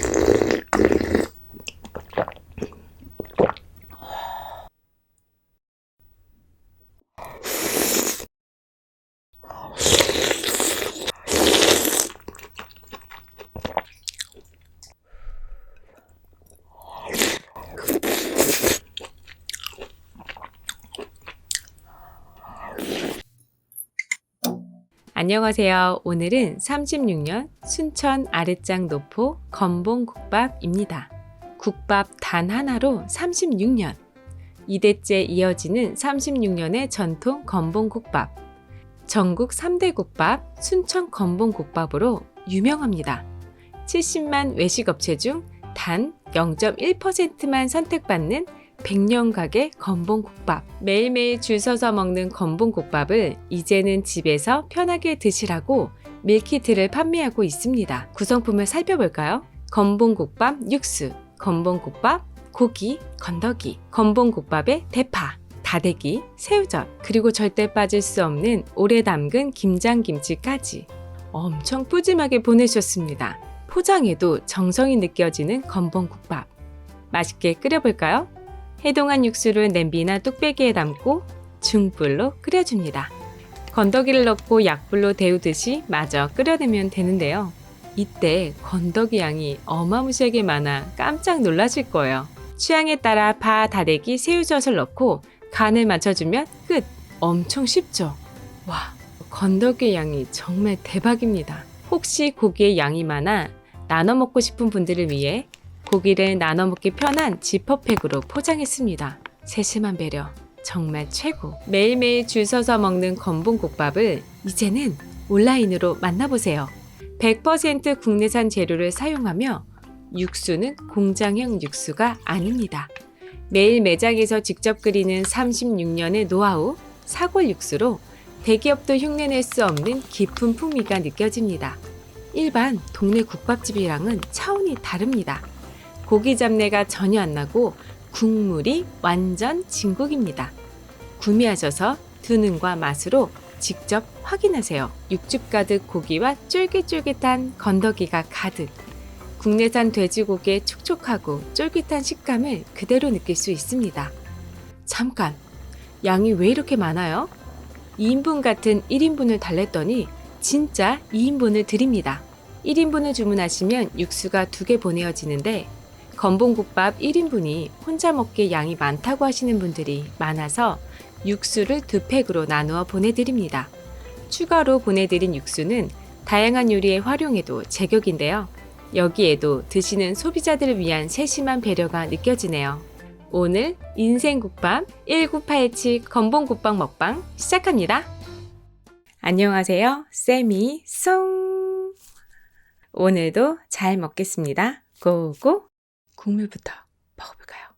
Thank you. 안녕하세요. 오늘은 36년 순천 아랫장 노포 건봉국밥입니다. 국밥 단 하나로 36년. 2대째 이어지는 36년의 전통 건봉국밥. 전국 3대 국밥 순천 건봉국밥으로 유명합니다. 70만 외식업체 중 단 0.1%만 선택받는 100년 가게 건봉국밥. 매일매일 줄 서서 먹는 건봉국밥을 이제는 집에서 편하게 드시라고 밀키트를 판매하고 있습니다. 구성품을 살펴볼까요? 건봉국밥 육수, 건봉국밥 고기, 건더기, 건봉국밥의 대파, 다대기, 새우젓, 그리고 절대 빠질 수 없는 오래 담근 김장김치까지 엄청 푸짐하게 보내셨습니다. 포장에도 정성이 느껴지는 건봉국밥. 맛있게 끓여볼까요? 해동한 육수를 냄비나 뚝배기에 담고 중불로 끓여줍니다. 건더기를 넣고 약불로 데우듯이 마저 끓여내면 되는데요. 이때 건더기 양이 어마무시하게 많아 깜짝 놀라실 거예요. 취향에 따라 파, 다대기, 새우젓을 넣고 간을 맞춰주면 끝! 엄청 쉽죠? 와, 건더기 양이 정말 대박입니다. 혹시 고기의 양이 많아 나눠 먹고 싶은 분들을 위해 고기를 나눠 먹기 편한 지퍼팩으로 포장했습니다. 세심한 배려. 정말 최고. 매일매일 줄 서서 먹는 건봉국밥을 이제는 온라인으로 만나보세요. 100% 국내산 재료를 사용하며 육수는 공장형 육수가 아닙니다. 매일 매장에서 직접 끓이는 36년의 노하우, 사골 육수로 대기업도 흉내낼 수 없는 깊은 풍미가 느껴집니다. 일반 동네 국밥집이랑은 차원이 다릅니다. 고기 잡내가 전혀 안 나고 국물이 완전 진국입니다. 구매하셔서 두는과 맛으로 직접 확인하세요. 육즙 가득 고기와 쫄깃쫄깃한 건더기가 가득. 국내산 돼지고기의 촉촉하고 쫄깃한 식감을 그대로 느낄 수 있습니다. 잠깐, 양이 왜 이렇게 많아요? 2인분 같은 1인분을 달랬더니 진짜 2인분을 드립니다. 1인분을 주문하시면 육수가 2개 보내어지는데 건봉국밥 1인분이 혼자 먹기에 양이 많다고 하시는 분들이 많아서 육수를 두 팩으로 나누어 보내드립니다. 추가로 보내드린 육수는 다양한 요리에 활용해도 제격인데요. 여기에도 드시는 소비자들을 위한 세심한 배려가 느껴지네요. 오늘 인생국밥 1987 건봉국밥 먹방 시작합니다. 안녕하세요. 쌤이 송! 오늘도 잘 먹겠습니다. 고고! 국물부터 먹어볼까요?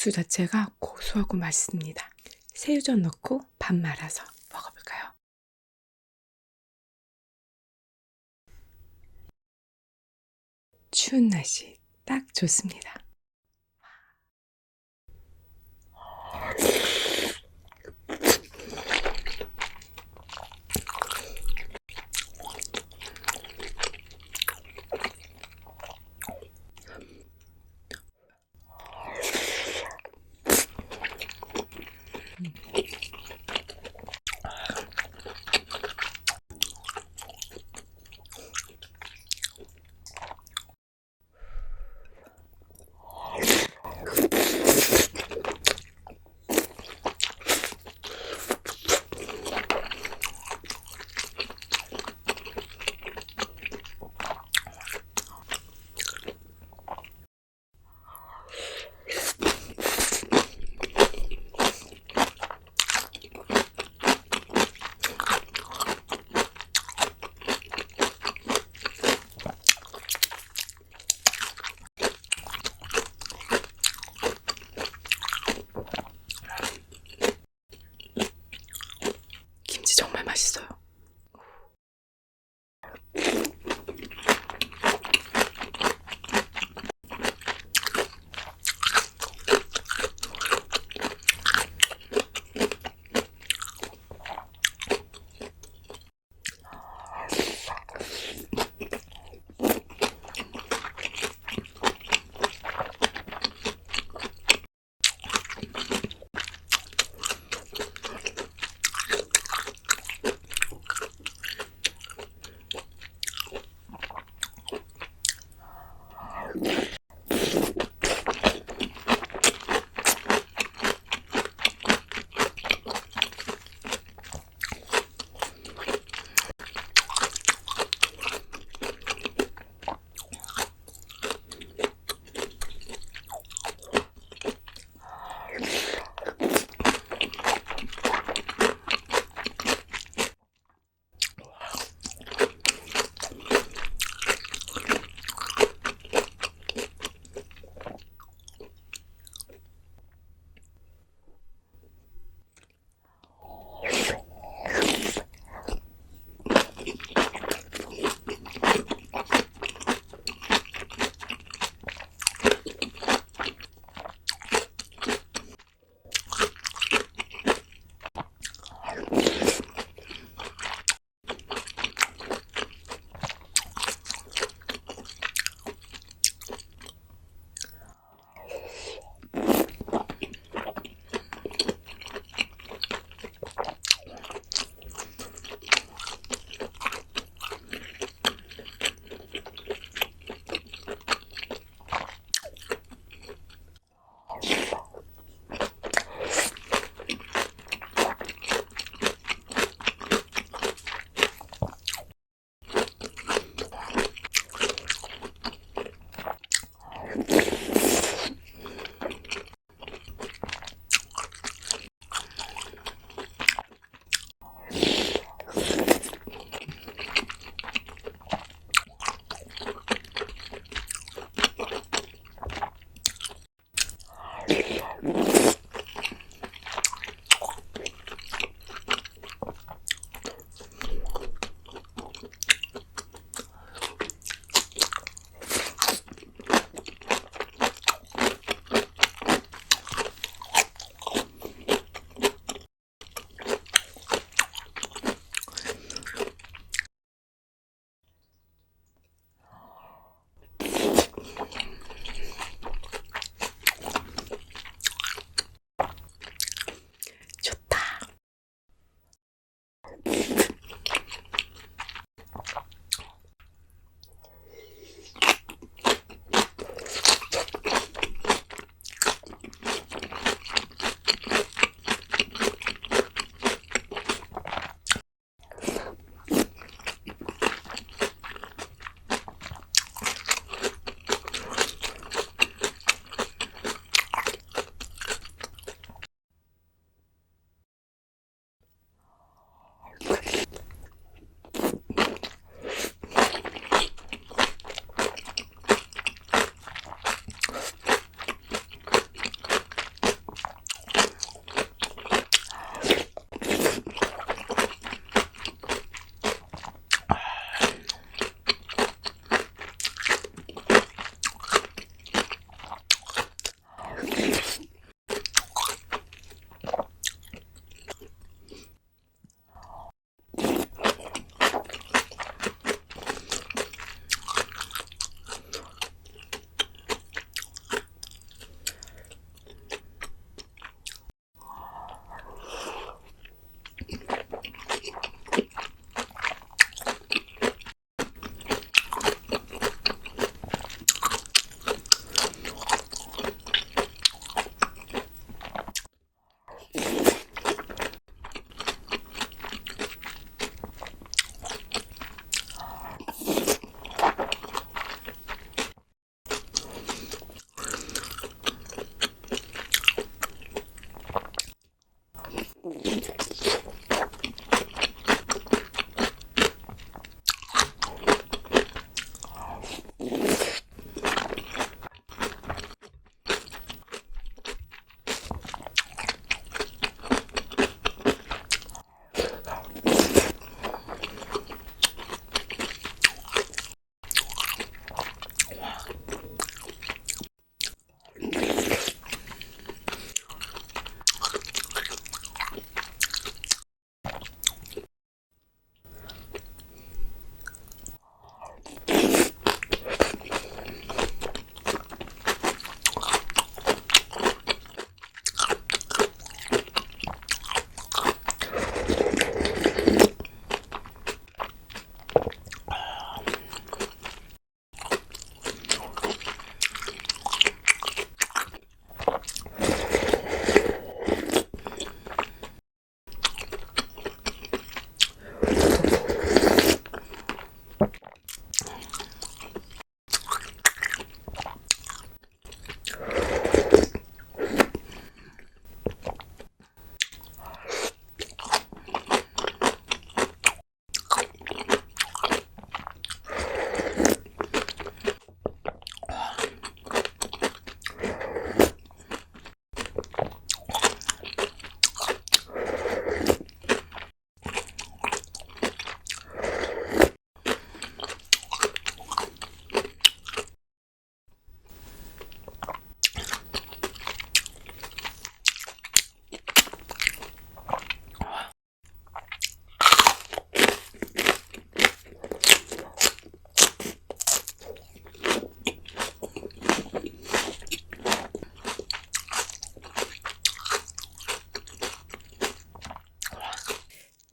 육수 자체가 고소하고 맛있습니다. 새우젓 넣고 밥 말아서 먹어볼까요? 추운 날씨 딱 좋습니다.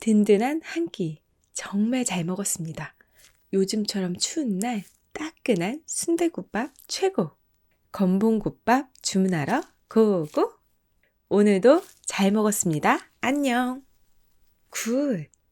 든든한 한 끼. 정말 잘 먹었습니다. 요즘처럼 추운 날 따끈한 순대국밥 최고. 건봉국밥 주문하러 고고. 오늘도 잘 먹었습니다. 안녕. 굿.